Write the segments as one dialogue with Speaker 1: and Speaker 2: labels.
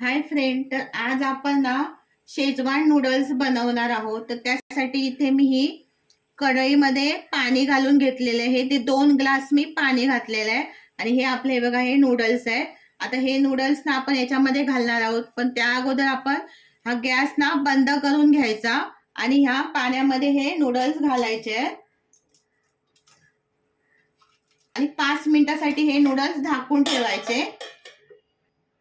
Speaker 1: Hi friend तर आज आपण ना शेजवान नूडल्स बनवणार आहोत. तर त्यासाठी इथे मी ही कढईमध्ये पाणी घालून घेतलेले आहे. ते दोन ग्लास मी पाणी घातलेलं आहे. आणि हे आपले हे बघा हे नूडल्स आहे. आता हे नूडल्स ना आपण याच्यामध्ये घालणार आहोत. पण त्या अगोदर आपण हा गॅस ना बंद करून घ्यायचा. आणि ह्या पाण्यामध्ये हे नूडल्स घालायचे आणि पाच मिनिटासाठी हे नूडल्स झाकून ठेवायचे.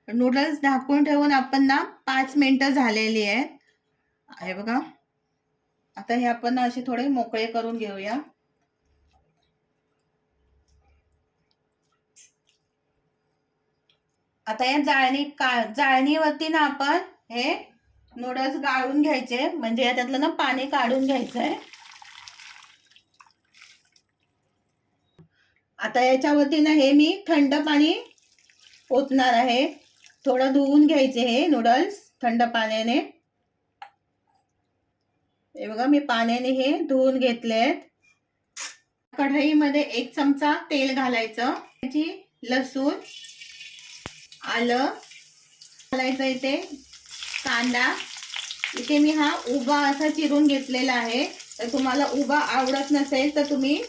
Speaker 1: नूडल्स झाकून ठेवून आपण ना पाच मिनिटं झालेली आहेत. हे बघा. आता हे आपण ना असे थोडे मोकळे करून घेऊया. आता या जाळणी का जाळणीवरती ना आपण हे नूडल्स गाळून घ्यायचे. म्हणजे याच्यातलं ना पाणी काढून घ्यायचं आहे आता याच्यावरती ना हे मी थंड पाणी ओतणार आहे. थोडं धुवून घ्यायचे हे नूडल्स थंड पाण्याने. हे बघा मी पाण्याने हे धुवून घेतले कढईमध्ये एक चमचा तेल घालायचं. त्याची लसूण आलं घालायचं इथे कांदा. इथे मी हा उभा असा चिरून घेतलेला आहे. तर तुम्हाला उभा आवडत नसेल तर तुम्ही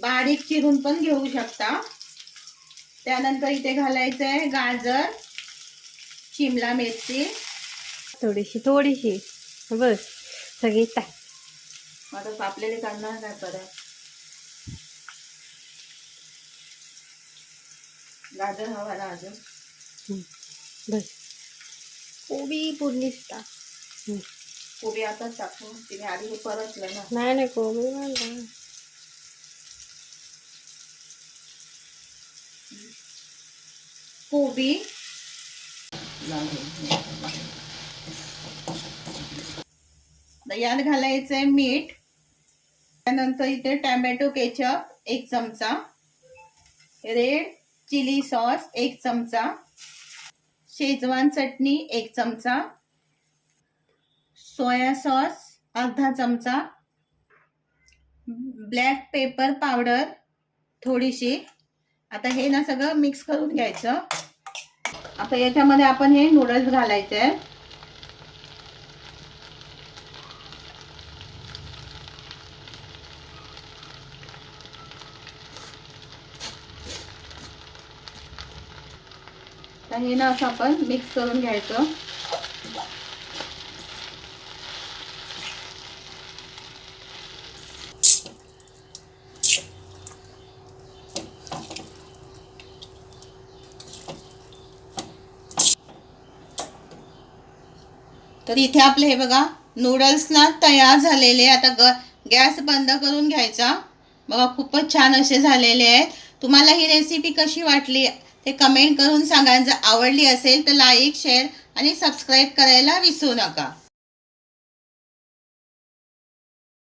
Speaker 1: बारीक चिरून पण घेऊ शकता. त्यानंतर इथे घालायचं आहे गाजर. शिमला मिरची.
Speaker 2: थोडीशी थोडीशी. बस सगळी टाक
Speaker 1: आता कापलेले काढणार काय परत गाजर हवा ना अजून?
Speaker 2: बस. कोबी पूर्णीच टाक.
Speaker 1: कोबी आताच टाकू. तिने आधी हे परतलं ना.
Speaker 2: नाही नाही कोबी म्हणला.
Speaker 1: कोबी. आता यात घालायचंय मीठ. त्यानंतर इथे टॅमॅटो केचप एक चमचा. रेड चिली सॉस एक चमचा. शेजवान चटणी एक चमचा. सोया सॉस अर्धा चमचा. ब्लॅक पेपर पावडर थोडीशी. आता हे ना सगळं मिक्स करून घ्यायचं. आता याच्यामध्ये आपण हे नूडल्स घालायचे. आहे आता हे ना असं आपण मिक्स करून घ्यायचं. तर इथे आपले हे बघा नूडल्स ना तयार झालेले आता ग गॅस बंद करून घ्यायचा. बघा खूपच छान असे झालेले आहेत. तुम्हाला ही रेसिपी कशी वाटली? ते कमेंट करून सांगा जर आवडली असेल तर लाईक शेअर आणि सबस्क्राईब करायला विसरू नका.